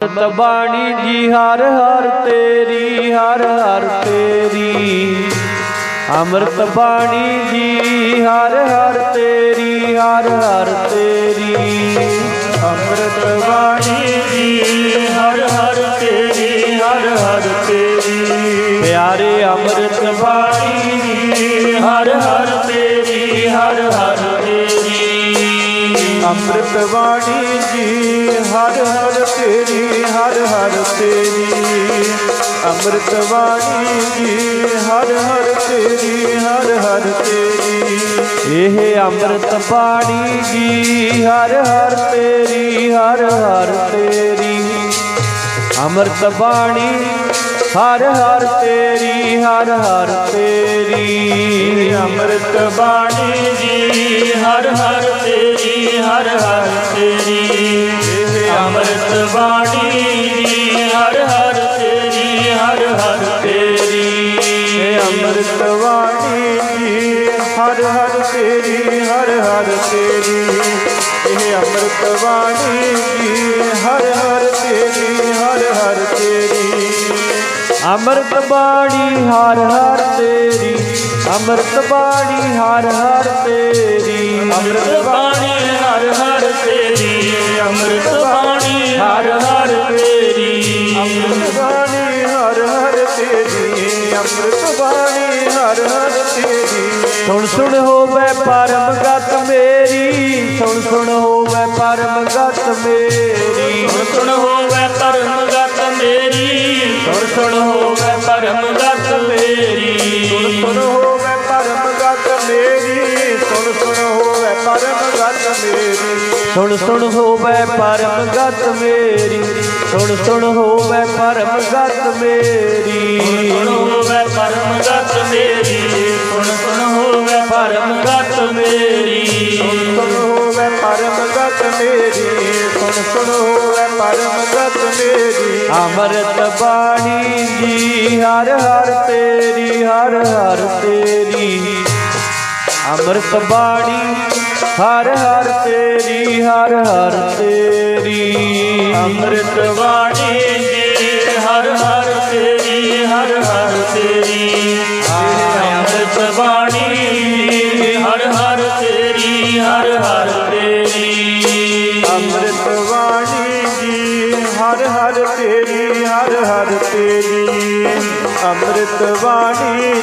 ਅੰਮ੍ਰਿਤ ਬਾਣੀ ਜੀ, ਹਰ ਹਰ ਤੇਰੀ, ਹਰ ਹਰ ਤੇਰੀ। ਅੰਮ੍ਰਿਤ ਬਾਣੀ ਜੀ, ਹਰ ਹਰ ਤੇਰੀ, ਹਰ ਹਰ ਤੇਰੀ। ਅੰਮ੍ਰਿਤ ਬਾਣੀ ਜੀ, ਹਰ ਹਰ ਤੇਰੀ, ਹਰ ਹਰ ਤੇਰੀ। ਪਿਆਰੇ ਅੰਮ੍ਰਿਤ ਬਾਣੀ ਜੀ, ਹਰ ਹਰ ਅੰਮ੍ਰਿਤ ਬਾਣੀ ਜੀ, ਹਰ ਹਰ ਤੇਰੀ, ਹਰ ਹਰ ਤੇਰੀ। ਅੰਮ੍ਰਿਤ ਬਾਣੀ ਜੀ, ਹਰ ਹਰ ਤੇਰੀ, ਹਰ ਹਰ ਤੇਰੀ। ਇਹ ਅੰਮ੍ਰਿਤ ਬਾਣੀ ਜੀ, ਹਰ ਹਰ ਤੇਰੀ, ਹਰ ਹਰ ਤੇਰੀ। ਅੰਮ੍ਰਿਤ ਬਾਣੀ, ਹਰ ਹਰ ਤੇਰੀ, ਹਰ ਹਰ ਤੇਰੀ। ਅੰਮ੍ਰਿਤ ਬਾਣੀ ਜੀ, ਹਰ ਹਰ ਹਰ ਹਰ ਤੇਰੀ ਅੰਮ੍ਰਿਤ ਬਾਣੀ ਹਰ ਹਰ ਤੇਰੀ ਹਰ ਹਰ ਤੇਰੀ। ਅੰਮ੍ਰਿਤ ਬਾਣੀ ਹਰ ਹਰ ਤੇਰੀ ਹਰ ਹਰ ਤੇਰੀ। ਇਹ ਅੰਮ੍ਰਿਤ ਬਾਣੀ ਹਰ ਹਰ ਤੇਰੀ ਹਰ ਹਰ ਤੇਰੀ। ਅੰਮ੍ਰਿਤ ਬਾਣੀ ਹਰ ਹਰ ਤੇਰੀ। ਅੰਮ੍ਰਿਤ ਬਾਣੀ ਹਰ ਹਰ ਤੇਰੀ। ਅੰਮ੍ਰਿਤ ਬਾਣੀ ਅੰਮ੍ਰਿਤ ਬਾਣੀ ਹਰ ਹਰ ਤੇਰੀ। ਅੰਮ੍ਰਿਤ ਬਾਣੀ ਹਰ ਹਰ ਤੇਰੀ। ਅੰਮ੍ਰਿਤ ਬਾਣੀ ਹਰ ਹਰ ਤੇਰੀ। ਸੁਣ ਸੁਣ ਹੋਵੇ ਪਰਮ ਗਤ ਮੇਰੀ ਸੁਣ ਸੁਣ ਹੋਵੇ ਪਰਮ ਗਤ ਮੇਰੀ। ਸੁਣ ਸੁਣ ਹੋਵੇ ਪਰਮ ਗਤ ਮੇਰੀ। ਸੁਣ ਸੁਣ ਹੋਵੇ ਪਰਮ ਗਤ ਮੇਰੀ। ਸੁਣ ਹੋਵੇ ਪਰਮ ਗਤ ਮੇਰੀ। ਸੁਣ ਸੁਣ ਹੋਵੇ ਪਰਮ ਗਤ ਮੇਰੀ। ਸੁਣ ਹੋਵੇ ਪਰਮ ਗਤ ਮੇਰੀ। ਸੁਣ ਸੁਣ ਹੋਵੇ ਪਰਮ ਗਤ ਮੇਰੀ। ਅੰਮ੍ਰਿਤ ਬਾਣੀ ਜੀ ਹਰ ਹਰ ਤੇਰੀ ਹਰ ਹਰ ਤੇਰੀ। ਅੰਮ੍ਰਿਤ ਬਾਣੀ ਹਰ ਹਰ ਤੇਰੀ ਹਰ ਹਰ ਤੇਰੀ। ਅੰਮ੍ਰਿਤ ਬਾਣੀ ਜੀ ਹਰ ਹਰ ਤੇਰੀ ਹਰ ਹਰ ਤੇਰੀ। ਅੰਮ੍ਰਿਤ ਬਾਣੀ ਜੀ ਹਰ ਹਰ ਤੇਰੀ ਹਰ ਹਰ ਤੇਰੀ। ਅੰਮ੍ਰਿਤ ਬਾਣੀ ਜੀ ਹਰ ਹਰ ਤੇਰੀ ਹਰ ਹਰ ਤੇਰੀ। ਅੰਮ੍ਰਿਤ ਬਾਣੀ